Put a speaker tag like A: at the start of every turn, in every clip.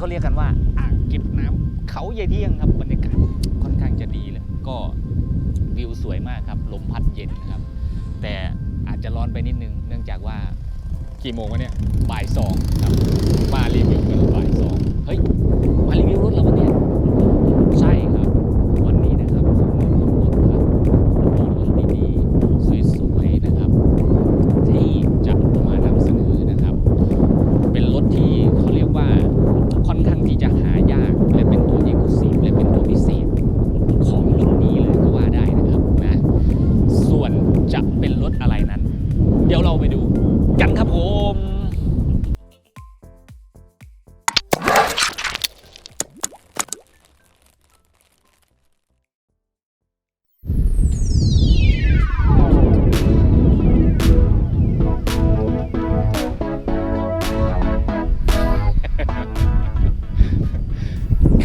A: เขาเรียกกันว่าอ่างเก็บน้ำเขาใหญ่เที่ยงครับบรรยากาศค่อนข้างจะดีเลยก็วิวสวยมากครับลมพัดเย็นครับ แต่อาจจะร้อนไปนิดนึง เนื่องจากว่ากี่โมงวะเนี่ยบ่ายสองครับมารีวิวกันบ่ายสองเฮ้ยมารีวิวรถแล้ววะเนี่ย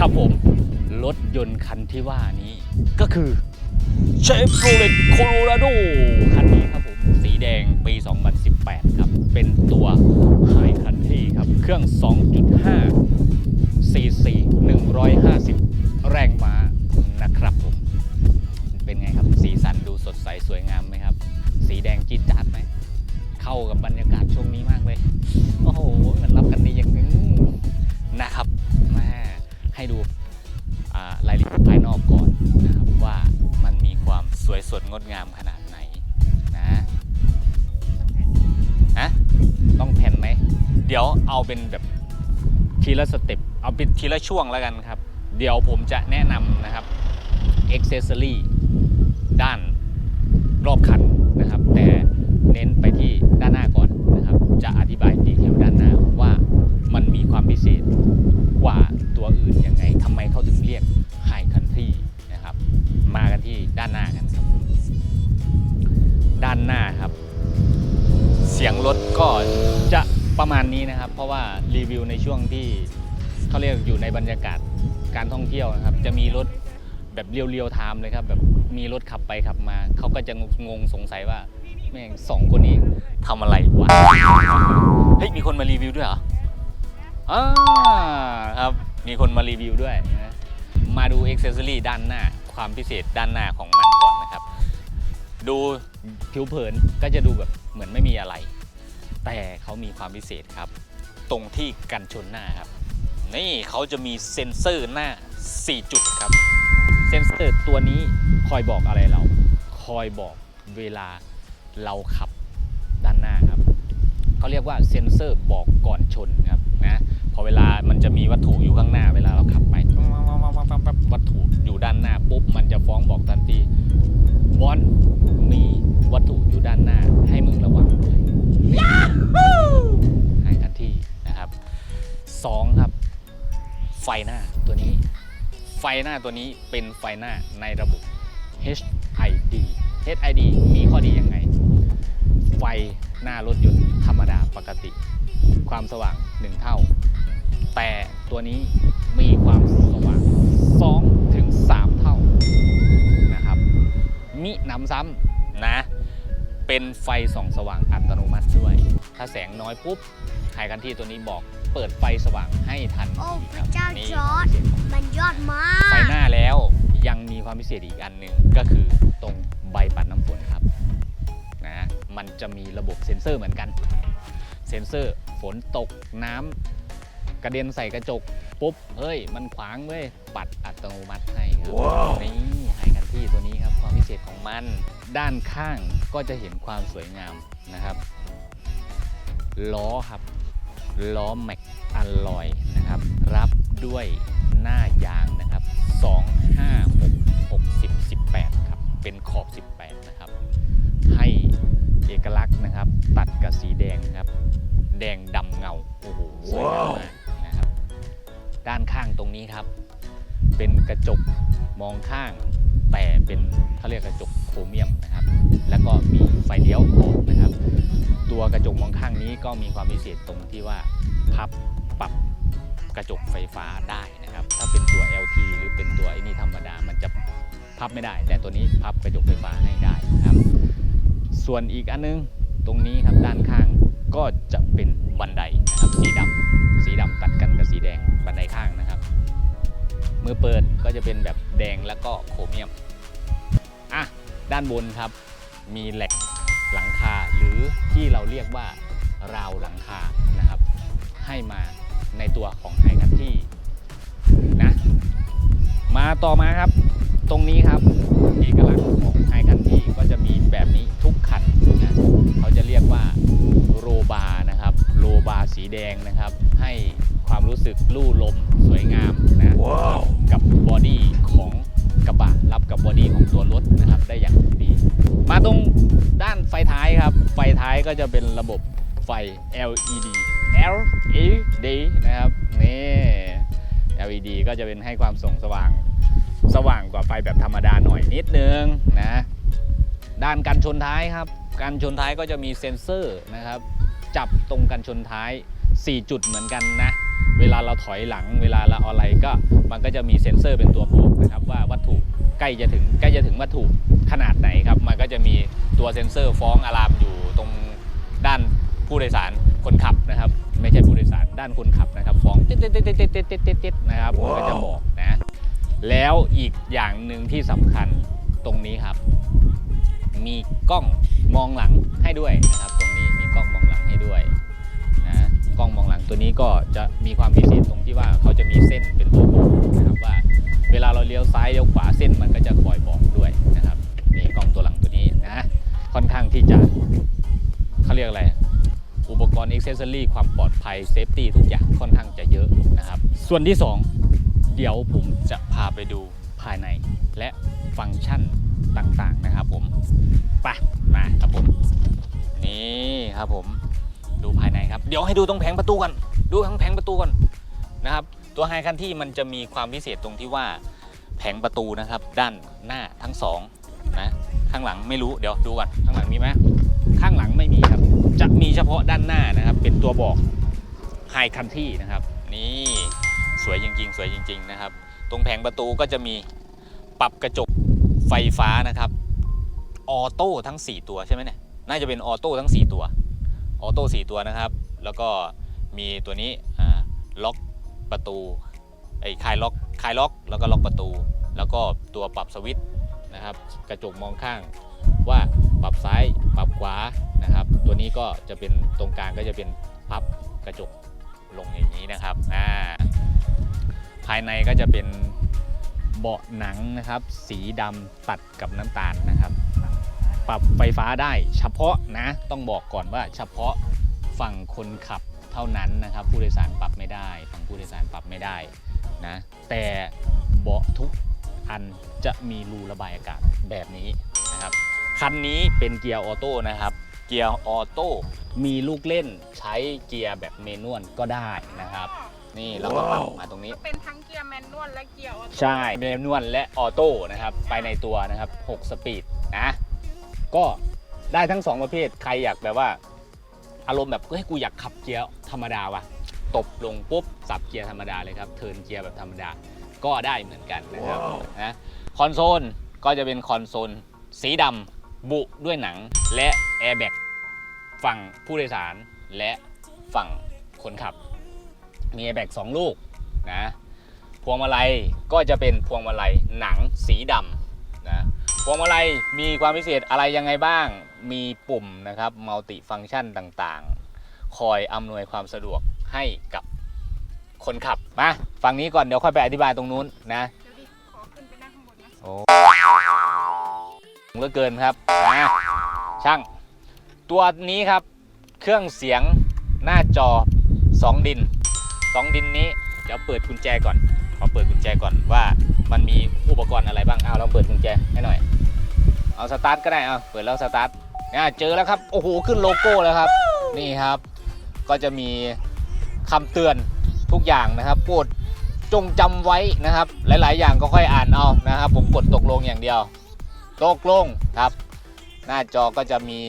A: ครับผม รถยนต์คันที่ว่านี้ ก็คือเชฟโรเลตโคโลราโดคันนี้ครับผม สีแดงปี 2018 ครับ เป็นตัวไฮคันที่ครับ เครื่อง 2.5 cc 150 แรงม้านะครับผม เป็นไงครับ สีสันดูสดใสสวยงามไหมครับ สีแดงจี๊ดจ๊าดไหม เข้ากับบรรยากาศช่วงนี้มากเลย สวยสดงดงามขนาดไหนนะฮะต้องแผ่นไหม เดี๋ยวเอาเป็นแบบทีละสเต็ปเอาเป็นทีละช่วงแล้วกันครับ เดี๋ยวผมจะแนะนำนะครับอ็กเซสซอรี่ด้านรอบคันนะครับ แต่เน้นไปที่ด้านหน้าก่อนนะครับ จะอธิบายดีเทลด้านหน้าว่ามันมีความพิเศษกว่าตัวอื่นยังไงทำไมเขาถึงเรียกไฮคันทรีนะครับ มากันที่ด้านหน้ากัน หน้าครับ เสียงรถก็จะประมาณนี้นะครับ เพราะว่ารีวิวในช่วงที่เขาเรียกอยู่ในบรรยากาศการท่องเที่ยวนะครับ จะมีรถแบบเรียวๆไทม์เลยครับ แบบมีรถขับไปขับมา เขาก็จะงงสงสัยว่าแม่งสองคนนี้ทำอะไรวะเฮ้ยมีคนมารีวิวด้วยเหรออ่าครับมีคนมารีวิวด้วยนะมาดูอ็กเซสซอรี่ด้านหน้าความพิเศษด้านหน้าของมันก่อนนะครับ ดู ผิวเผินก็จะดูแบบเหมือนไม่มีอะไร แต่เขามีความพิเศษครับ ตรงที่กันชนหน้าครับ นี่เขาจะมีเซ็นเซอร์หน้า 4 จุดครับ เซ็นเซอร์ตัวนี้คอยบอกอะไรเรา คอยบอกเวลาเราขับด้านหน้าครับเขาเรียกว่าเซ็นเซอร์บอกก่อนชนครับนะพอเวลามันจะมีวัตถุอยู่ข้างหน้าเวลาเราขับไปวัตถุอยู่ด้านหน้าปุ๊บมันจะฟ้องบอกทันทีบอลมี วัตถุอยู่ด้านหน้าให้มึงระวังให้ทันทีนะครับสองครับ ไฟหน้าตัวนี้ ไฟหน้าตัวนี้เป็นไฟหน้าในระบบ HID HID มีข้อดียังไง ไฟหน้ารถยนต์ธรรมดาปกติ ความสว่าง 1 เท่า แต่ตัวนี้มีความสว่าง2ถึง3เท่านะครับมิหนำซ้ำนะ เป็นไฟส่องสว่างอัตโนมัติด้วย ถ้าแสงน้อยปุ๊บไฮคันที่ตัวนี้บอกเปิดไฟสว่างให้ทัน
B: โอ้
A: ที
B: พ
A: ค
B: ระ
A: รับ
B: เจ้า
A: นี่
B: จอร์ดมันยอดมา
A: ไฟ
B: ก
A: หน้าแล้วยังมีความพิเศษอีกอันหนึ่งก็คือตรงใบปัดน้ำฝนครับนะมันจะมีระบบเซ็นเซอร์เหมือนกัน เซ็นเซอร์ฝนตกน้ำกระเด็นใส่กระจกปุ๊บ เฮ้ย มันขวางเว้ยปัดอัตโนมัติให้ครับนี่ไฮกัน ที่ตัวนี้ครับความพิเศษของมัน ด้านข้างก็จะเห็นความสวยงามนะครับล้อครับล้อแม็กอลลอยนะครับ รับด้วยหน้ายางนะครับ 2 5 6 60 18 ครับ เป็นขอบ 18 นะครับ ให้เอกลักษณ์นะครับ ตัดกับสีแดงนะครับ แดงดำเงา โอ้โหสวยงามมากนะครับ ด้านข้างตรงนี้ครับ เป็นกระจกมองข้าง แต่เป็นเขาเรียกกระจกโครเมียมนะครับ แล้วก็มีไฟเลี้ยวออกนะครับ ตัวกระจกมองข้างนี้ก็มีความพิเศษตรงที่ว่าพับปรับกระจกไฟฟ้าได้นะครับ ถ้าเป็นตัว LT หรือเป็นตัวไอ้นี่ธรรมดา มันจะพับไม่ได้ แต่ตัวนี้พับกระจกไฟฟ้าให้ได้นะครับ ส่วนอีกอันนึงตรงนี้ครับด้านข้างก็จะเป็นบันไดนะครับสีดำสีดำตัดกันกับสีแดงบันไดข้างนะครับ มือเปิดก็จะเป็นแบบ แดงแล้วก็โครเมียมอะด้านบนครับมีแหลกหลังคาหรือที่เราเรียกว่าราวหลังคานะครับ ให้มาในตัวของไฮคันที่นะมาต่อมาครับ ตรงนี้ครับเอกลักษณ์ของไฮคันที่ก็จะมีแบบนี้ทุกคันนะเขาจะเรียกว่าโรบานะ ครับโรบาร์สีแดงนะครับ ให้ความรู้สึกลู่ลมสวยงามนะกับบอดี้ของกระบะรับกับบอดี้ของตัวรถนะครับ ได้อย่างดี มาตรงด้านไฟท้ายครับ ไฟท้ายก็จะเป็นระบบไฟ LED LED นะครับนี่ LED ก็จะเป็นให้ความส่องสว่างสว่างกว่าไฟแบบธรรมดาหน่อยนิดนึงนะ ด้านกันชนท้ายครับ กันชนท้ายก็จะมีเซ็นเซอร์นะครับ จับตรงกันชนท้าย 4 จุดเหมือนกันนะ เวลาเราถอยหลัง เวลาเราอะไรก็มันก็จะมีเซ็นเซอร์เป็นตัวบอกนะครับว่าวัตถุใกล้จะถึงใกล้จะถึงวัตถุขนาดไหนครับ มันก็จะมีตัวเซ็นเซอร์ฟ้องอะลามอยู่ตรงด้านผู้โดยสารคนขับนะครับ ไม่ใช่ผู้โดยสารด้านคนขับนะครับฟ้องติดติดติดติดติดติดติดนะครับมันก็จะบอกนะ แล้วอีกอย่างหนึ่งที่สำคัญตรงนี้ครับ มีกล้องมองหลังให้ด้วยนะครับ ตรงนี้ กล้องมองหลังให้ด้วยนะกล้องมองหลังตัวนี้ก็จะมีความพิเศษตรงที่ว่าเขาจะมีเส้นเป็นตัวบอกนะครับว่า เวลาเราเลี้ยวซ้ายเลี้ยวขวาเส้นมันก็จะคอยบอกด้วยนะครับนี่กล้องตัวหลังตัวนี้นะค่อนข้างที่จะเขาเรียกอะไรอุปกรณ์อ็กเซสซอรี่ความปลอดภัยเซฟตี้ทุกอย่างค่อนข้างจะเยอะนะครับ ส่วนที่ 2 เดี๋ยวผมจะพาไปดูภายใน และฟังก์ชันต่างๆนะครับผมไปมาครับผม นี่ครับผมดูภายในครับ เดี๋ยวให้ดูตรงแผงประตูก่อนดูทั้งแผงประตูก่อนนะครับ ตัวไฮคันที่มันจะมีความพิเศษตรงที่ว่าแผงประตูนะครับ ด้านหน้าทั้งสองนะข้างหลังไม่รู้เดี๋ยวดูก่อนข้างหลังมีไหมข้างหลังไม่มีครับ จะมีเฉพาะด้านหน้านะครับ เป็นตัวบอกไฮคันที่นะครับ นี่สวยจริงๆ สวยจริง ๆนะครับ ตรงแผงประตูก็จะมีปรับกระจกไฟฟ้านะครับออโต้ทั้ง 4 ตัวใช่ไหมเนี่ย น่าจะเป็นออโต้ทั้ง 4 ตัว ออโต้4ตัวนะครับ แล้วก็มีตัวนี้ล็อกประตูไอ้คลายล็อกคลายล็อก แล้วก็ล็อกประตู แล้วก็ตัวปรับสวิตช์นะครับ กระจกมองข้างว่าปรับซ้ายปรับขวานะครับ ตัวนี้ก็จะเป็นตรงกลางก็จะเป็นพับกระจกลงอย่างนี้นะครับอ่าภายในก็จะเป็นเบาะหนังนะครับ สีดำตัดกับน้ำตาลนะครับ ปรับไฟฟ้าได้ เฉพาะนะต้องบอกก่อนว่าเฉพาะฝั่งคนขับเท่านั้นนะครับ ผู้โดยสารปรับไม่ได้ฝั่งผู้โดยสารปรับไม่ได้นะแต่เบาะทุกอันจะมีรูระบายอากาศแบบนี้นะครับคันนี้เป็นเกียร์ออโต้นะครับ เกียร์ออโต้มีลูกเล่นใช้เกียร์แบบเมนวลก็ได้นะครับ นี่เราก็ปรับมาตรงนี้
B: เป็นทั้งเกียร์แมนนวลและเกียร์ออโต้
A: ใช่เมนวลและออโต้นะครับ ไปในตัวนะครับ 6 สปีดนะ ก็ได้ทั้ง2ประเภทใครอยากแบบว่า อารมณ์แบบเฮ้ยกูอยากขับเกียร์ธรรมดาว่ะตบลงปุ๊บสับเกียร์ธรรมดาเลยครับเทิร์นเกียร์แบบธรรมดาก็ได้เหมือนกันนะครับนะคอนโซลก็จะเป็นคอนโซลสีดำบุด้วยหนังและแอร์แบ็กฝั่งผู้โดยสารและฝั่งคนขับ มีแอร์แบ็กสองลูกนะพวงมาลัยก็จะเป็นพวงมาลัยหนังสีดำนะ พวงมาลัยมีความพิเศษอะไรยังไงบ้าง มีปุ่มนะครับมัลติฟังก์ชันต่างๆ คอยอำนวยความสะดวกให้กับคนขับ มาฝั่งนี้ก่อนเดี๋ยวค่อยไปอธิบายตรงนู้นนะ
B: เดี๋ยวดิขอขึ้นไปนั่งข้างบนนะ
A: โอ้เหลือเกินครับนะช่าง ตัวนี้ครับเครื่องเสียงหน้าจอ 2 ดิน 2 ดินนี้ เดี๋ยวเปิดกุญแจก่อนขอเปิดกุญแจก่อนว่า มันมีอุปกรณ์อะไรบ้างเอาเราเปิดกุญแจให้หน่อย เอาสตาร์ทก็ได้เอาเปิดแล้วสตาร์ทเนี่ยเจอแล้วครับโอ้โหขึ้นโลโก้แล้วครับ นี่ครับ ก็จะมีคำเตือนทุกอย่างนะครับโปรดจงจำไว้นะครับ หลาย ๆ อย่างก็ค่อยอ่านเอานะครับ ผมกดตกลงอย่างเดียว ตกลงครับ หน้าจอก็จะมี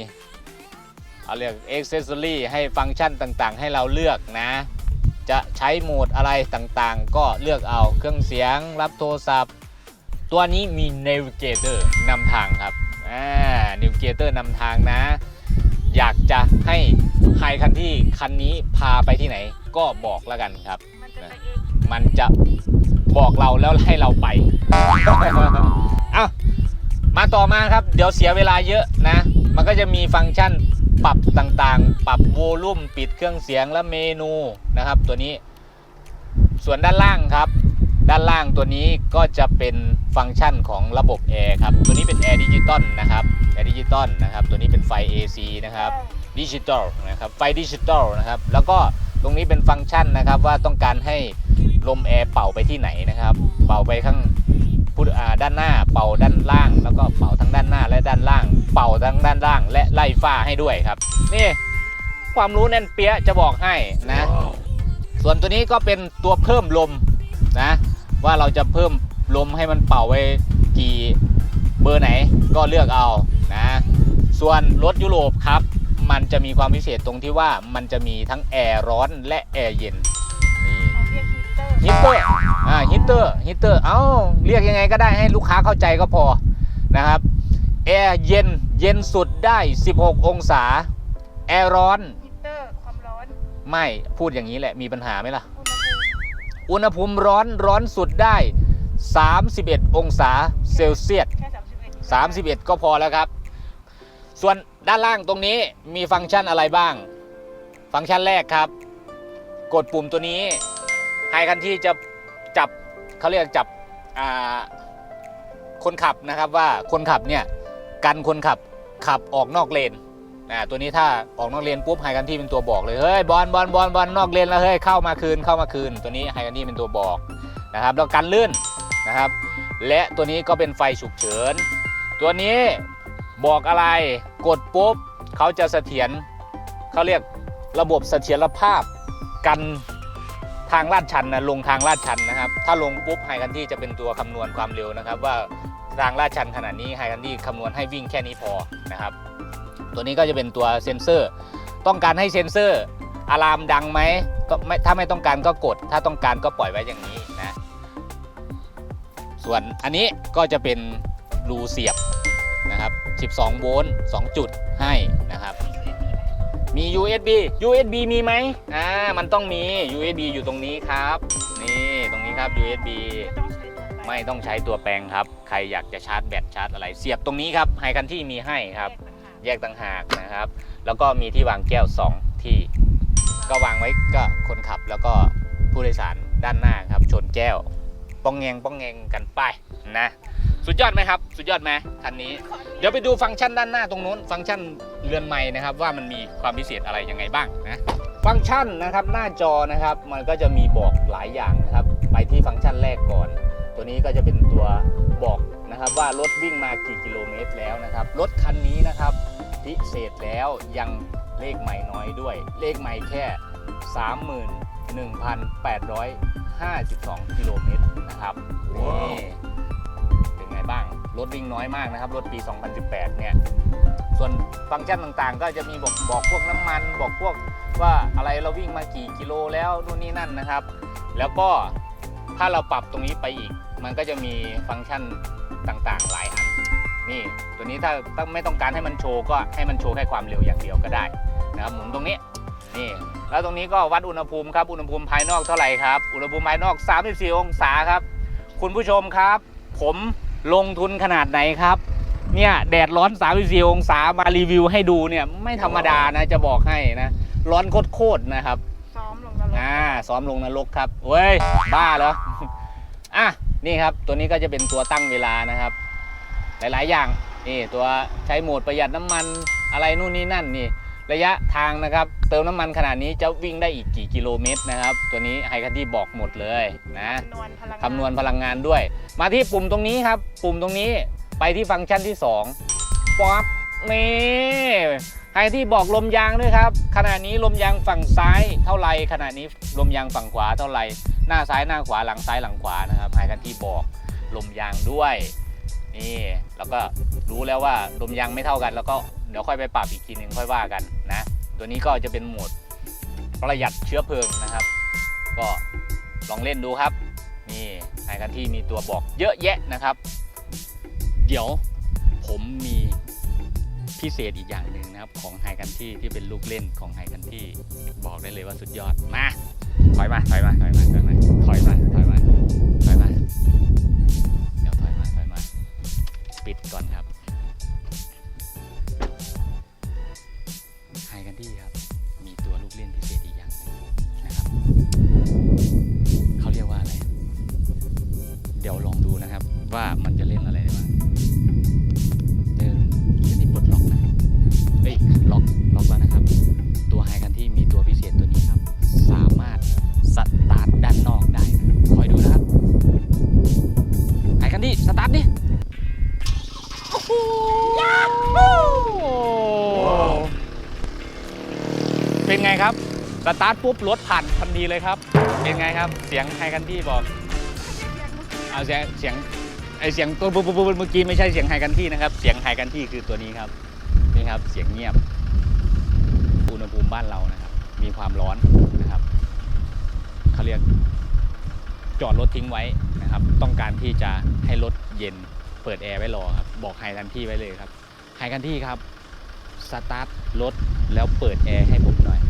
A: เอาเรียก accessory ให้ฟังก์ชันต่าง ๆ ให้เราเลือกนะ จะใช้โหมดอะไรต่างๆ ก็เลือกเอาเครื่องเสียงรับโทรศัพท์ ตัวนี้มี navigator นำทางครับอ่านิวเกเตอร์นำทางนะ อยากจะให้ไฮคันที่คันนี้พาไปที่ไหนก็บอกแล้วกันครับ
B: มันจะไปเอง
A: มันจะบอกเราแล้วให้เราไปเอามาต่อมาครับ เดี๋ยวเสียเวลาเยอะนะ มันก็จะมีฟังก์ชัน ปรับต่างๆ ปรับโวลูมปิดเครื่องเสียงและเมนูนะครับตัวนี้ ส่วนด้านล่างครับ ด้านล่างตัวนี้ก็จะเป็นฟังก์ชันของระบบแอร์ครับ ตัวนี้เป็นแอร์ดิจิตอลนะครับแอร์ดิจิตอลนะครับ ตัวนี้เป็นไฟ AC นะครับดิจิตอลนะครับ ไฟดิจิตอลนะครับ แล้วก็ตรงนี้เป็นฟังก์ชันนะครับว่าต้องการให้ลมแอร์เป่าไปที่ไหนนะครับ เป่าไปข้าง พุทอ่าด้านหน้าเป่าด้านล่าง แล้วก็เป่าทั้งด้านหน้าและด้านล่าง เป่าทั้งด้านล่าง และไล่ฝ้าให้ด้วยครับ นี่ความรู้แน่นเปี้ยจะบอกให้นะ ส่วนตัวนี้ก็เป็นตัวเพิ่มลมนะ ว่าเราจะเพิ่มลมให้มันเป่าไปกี่เบอร์ไหนก็เลือกเอานะ ส่วนรถยุโรปครับ มันจะมีความพิเศษตรงที่ว่ามันจะมีทั้งแอร์ร้อนและแอร์เย็น
B: ฮีเตอร์
A: ฮีเตอร์อ่าฮีเตอร์ฮีเตอร์เอ้าเรียกยังไงก็ได้ให้ลูกค้าเข้าใจก็พอนะครับแอร์เย็นเย็นสุดได้ 16 องศา แอร์ร้อน
B: ฮีเตอร์ความร้อน
A: ไม่พูดอย่างนี้แหละมีปัญหาไหมล่ะ
B: อุณหภูมิ
A: อุณหภูมิร้อนร้อนสุดได้ 31 องศาเซลเซียส
B: แค่สามสิบเอ็ด
A: 31 ก็พอแล้วครับ ส่วนด้านล่างตรงนี้มีฟังก์ชันอะไรบ้าง ฟังก์ชันแรกครับ กดปุ่มตัวนี้ ไฮคันที่จะจับเขาเรียกจับคนขับนะครับว่าคนขับเนี่ยกันคนขับขับออกนอกเลนอ่าตัวนี้ถ้าออกนอกเลนปุ๊บไฮคันที่เป็นตัวบอกเลยเฮ้ยบอลบอลบอลบอลนอกเลนแล้วเฮ้ยเข้ามาคืนเข้ามาคืน ตัวนี้ไฮคันที่เป็นตัวบอกนะครับแล้วกันลื่นนะครับ และตัวนี้ก็เป็นไฟฉุกเฉิน ตัวนี้บอกอะไรกดปุ๊บเขาจะเสถียรเขาเรียกระบบเสถียรภาพกัน ทางลาดชันนะลงทางลาดชันนะครับ ถ้าลงปุ๊บไฮคันที่จะเป็นตัวคำนวณความเร็วนะครับ ว่าทางลาดชันขนาดนี้ไฮคันที่คำนวณให้วิ่งแค่นี้พอนะครับ ตัวนี้ก็จะเป็นตัวเซ็นเซอร์ ต้องการให้เซ็นเซอร์อะลามดังไหมก็ไม่ถ้าไม่ต้องการก็กด ถ้าต้องการก็ปล่อยไว้อย่างนี้นะส่วนอันนี้ก็จะเป็นรูเสียบนะครับ 12 โวลต์ 2 จุดให้นะครับ มี USB USB มีไหมอ่ามันต้องมี USB อยู่ตรงนี้ครับ นี่ตรงนี้ครับ USB
B: ไม่ต้องใช้ตัวแปลง
A: ครับ ใครอยากจะชาร์จแบตชาร์จอะไร เสียบตรงนี้ครับไฮกันที่มีให้ครับ แยกต่างหากนะครับ แล้วก็มีที่วางแก้ว 2 ที่ ก็วางไว้ก็คนขับแล้วก็ผู้โดยสารด้านหน้าครับ ชนแก้ว ป้องแงงป้องแงงกันไปนะ สุดยอดไหมครับ สุดยอดไหมคันนี้ เดี๋ยวไปดูฟังก์ชันด้านหน้าตรงนู้น ฟังก์ชันเรือนไม้นะครับ ว่ามันมีความพิเศษอะไรยังไงบ้างนะฟังก์ชันนะครับหน้าจอนะครับมันก็จะมีบอกหลายอย่างนะครับ ไปที่ฟังก์ชันแรกก่อน ตัวนี้ก็จะเป็นตัวบอกนะครับว่ารถวิ่งมากี่กิโลเมตรแล้วนะครับรถคันนี้นะครับพิเศษแล้วยังเลขใหม่น้อยด้วย เลขใหม่แค่ 31,852 กิโลเมตรนะครับนี่เป็นไงบ้าง รถวิ่งน้อยมากนะครับ รถปี 2018 เนี่ย ส่วนฟังก์ชันต่างๆ ก็จะมีบอกบอกพวกน้ำมัน บอกพวกว่าอะไรเราวิ่งมากี่กิโลแล้วนู่นนี่นั่นนะครับ แล้วก็ถ้าเราปรับตรงนี้ไปอีก มันก็จะมีฟังก์ชันต่างๆ หลายอัน นี่ตัวนี้ถ้าถ้าไม่ต้องการให้มันโชว์ก็ให้มันโชว์แค่ความเร็วอย่างเดียวก็ได้นะครับหมุนตรงนี้นี่แล้วตรงนี้ก็วัดอุณหภูมิครับอุณหภูมิภายนอกเท่าไหร่ครับอุณหภูมิภายนอก 34 องศาครับ คุณผู้ชมครับ ผม ลงทุนขนาดไหนครับ เนี่ยแดดร้อน 34 องศามารีวิวให้ดูเนี่ยไม่ธรรมดานะจะบอกให้นะ ร้อนโคตรๆนะครับ
B: ซ้อมลงนรก
A: อ่าซ้อมลงนรกครับเว้ย บ้าเหรอ อะ นี่ครับ ตัวนี้ก็จะเป็นตัวตั้งเวลานะครับ หลายๆ อย่าง นี่ตัวใช้โหมดประหยัดน้ำมันอะไรนู่นนี่นั่นนี่ ระยะทางนะครับ เติมน้ำมันขนาดนี้จะวิ่งได้อีกกี่กิโลเมตรนะครับ ตัวนี้ไฮคันที่บอกหมดเลยนะ
B: คำนวณพลังงาน
A: คำนวณพลังงานด้วย มาที่ปุ่มตรงนี้ครับ ปุ่มตรงนี้ไปที่ฟังก์ชันที่2ป๊อปนี่ไฮที่บอกลมยางด้วยครับ ขณะนี้ลมยางฝั่งซ้ายเท่าไหรขณะนี้ลมยางฝั่งขวาเท่าไหรหน้าซ้ายหน้าขวาหลังซ้ายหลังขวานะครับไฮคันที่บอกลมยางด้วย นี่แล้วก็รู้แล้วว่าลมยางไม่เท่ากัน แล้วก็เดี๋ยวค่อยไปปรับอีกทีหนึ่งค่อยว่ากันนะ ตัวนี้ก็จะเป็นโหมดประหยัดเชื้อเพลิงนะครับ ก็ลองเล่นดูครับ นี่ไฮคันที่มีตัวบอกเยอะแยะนะครับ เดี๋ยวผมมีพิเศษอีกอย่างหนึ่งนะครับ ของไฮกันที่ที่เป็นลูกเล่นของไฮกันที่บอกได้เลยว่าสุดยอดมาถอยมาถอยมาถอยมาถอยมาถอยมาถอยมา สตาร์ทปุ๊บรถผ่านทันทีเลยครับ เป็นไงครับ เสียงไฮกันที่บอกเอาเสียงเสียงไอเสียงตัวปุ๊บปุ๊บปุ๊บเมื่อกี้ไม่ใช่เสียงไฮกันที่นะครับ เสียงไฮกันที่คือตัวนี้ครับ นี่ครับเสียงเงียบ อุณหภูมิบ้านเรานะครับ มีความร้อนนะครับเขาเรียกจอดรถทิ้งไว้นะครับ ต้องการที่จะให้รถเย็นเปิดแอร์ไว้รอครับ บอกไฮกันที่ไว้เลยครับไฮกันที่ครับ สตาร์ทรถแล้วเปิดแอร์ให้ผมหน่อย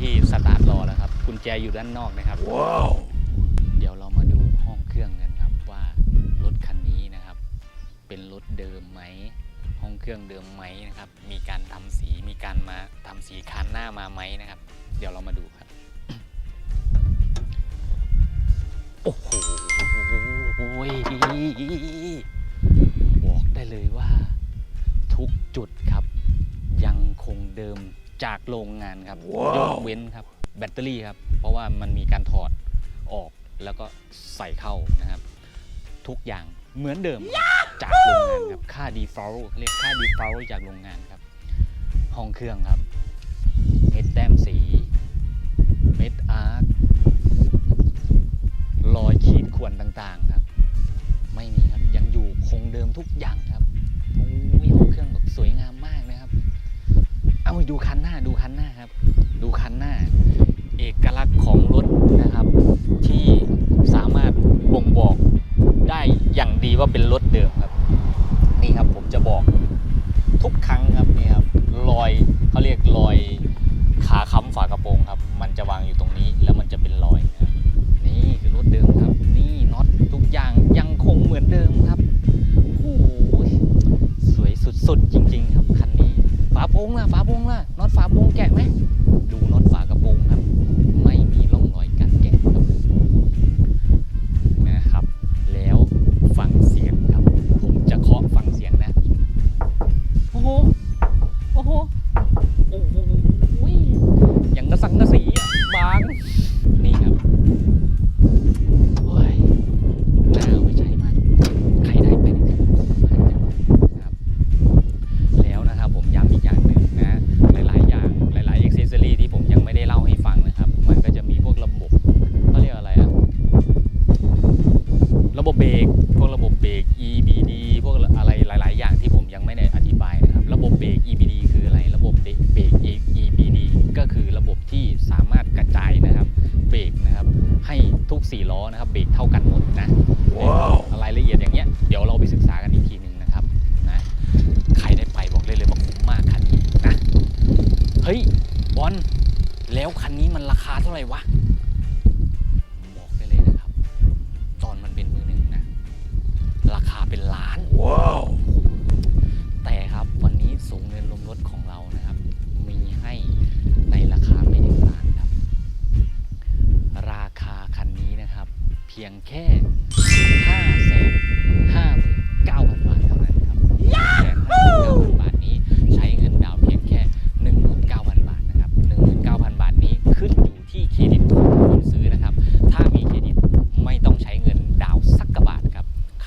A: ที่สตาร์ทรอแล้วครับกุญแจอยู่ด้านนอกนะครับเดี๋ยวเรามาดูห้องเครื่องกันครับว่ารถคันนี้นะครับ เป็นรถเดิมไหมห้องเครื่องเดิมไหมนะครับ มีการทำสีมีการมาทำสีคันหน้ามาไหมนะครับ เดี๋ยวเรามาดูครับโอ้โหบอกได้เลยว่า ทุกจุดครับยังคงเดิม จากโรงงานครับยกเว้นครับแบตเตอรี่ครับ เพราะว่ามันมีการถอดออกแล้วก็ใส่เข้านะครับ ทุกอย่างเหมือนเดิมจากโรงงานครับค่า default เรียกค่า default จากโรงงานครับ ห้องเครื่องครับเม็ดแต้มสี เม็ดอาร์ครอยขีดข่วนต่างๆครับ ไม่มีครับยังอยู่คงเดิมทุกอย่างครับโอ้ยห้องเครื่องแบบสวยงามมากนะครับ เอาดูคันหน้าดูคันหน้าครับ ดูคันหน้า เอกลักษณ์ของรถนะครับ ที่สามารถบ่งบอกได้อย่างดีว่าเป็นรถเดิมครับ นี่ครับผมจะบอกทุกครั้งครับนี่ครับรอยเขาเรียกรอยขาค้ำฝากระโปรงครับ มันจะวางอยู่ตรงนี้แล้วมันจะเป็นรอยนะครับนี่คือรถเดิมครับ นี่น็อตทุกอย่างยังคงเหมือนเดิมครับโอ้ยสวยสุดๆจริง ๆ ครับ โปรงล่ะฝาโปรงล่ะน็อตฝาโปรงแกะไหมดูน็อตฝา วะ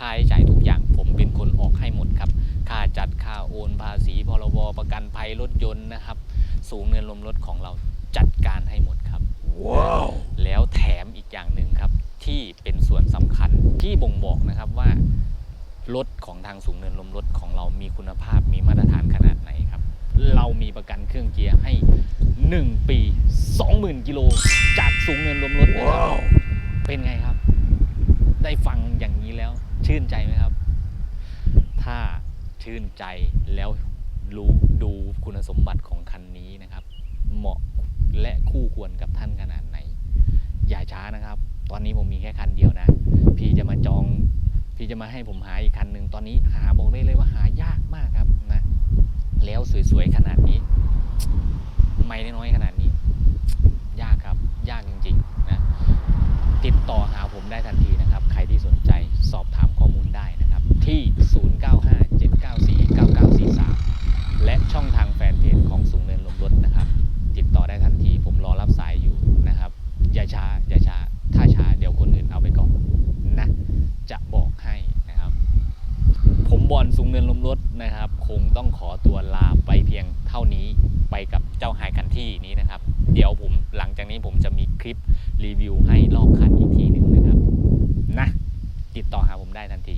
A: ครับค่าใช้จ่ายทุกอย่างผมเป็นคนออกให้หมดครับ ค่าจัดค่าโอนภาษีพรบประกันภัยรถยนต์นะครับ สูงเงินลมรถของเราจัดการให้หมดครับแล้วแถมอีกอย่างหนึ่งครับที่เป็นส่วนสำคัญที่บ่งบอกนะครับว่ารถของทางสูงเนินลมรถของเรามีคุณภาพมีมาตรฐานขนาดไหนครับ เรามีประกันเครื่องเกียร์ให้ 1 ปี 20,000 กิโลจากสูงเนินลมรถนะครับเป็นไงครับ ได้ฟังอย่างนี้แล้ว ชื่นใจไหมครับ ถ้าชื่นใจแล้วรู้ดูคุณสมบัติของคันนี้นะครับ เหมาะและคู่ควรกับท่านขนาดไหน อย่าช้านะครับ ตอนนี้ผมมีแค่คันเดียวนะ พี่จะมาจอง พี่จะมาให้ผมหาอีกคันหนึ่งตอนนี้หาบอกได้เลยว่าหายากมากครับนะ แล้วสวยๆขนาดนี้ ไม่น้อยขนาดนี้ ยากครับ ยากจริงๆนะ ติดต่อหาผมได้ทันทีนะครับ ใครที่สนใจสอบถาม ที่ 0957949943 และช่องทางแฟนเพจของสูงเนินลมรถนะครับ ติดต่อได้ทันทีผมรอรับสายอยู่นะครับ อย่าช้า อย่าช้า ถ้าช้าเดี๋ยวคนอื่นเอาไปก่อนนะ จะบอกให้นะครับ ผมบอลสูงเนินลมรถนะครับ คงต้องขอตัวลาไปเพียงเท่านี้ไปกับเจ้าไฮคันที่นี้นะครับ เดี๋ยวผมหลังจากนี้ผมจะมีคลิปรีวิวให้รอบคันอีกทีหนึ่งนะครับนะติดต่อหาผมได้ทันที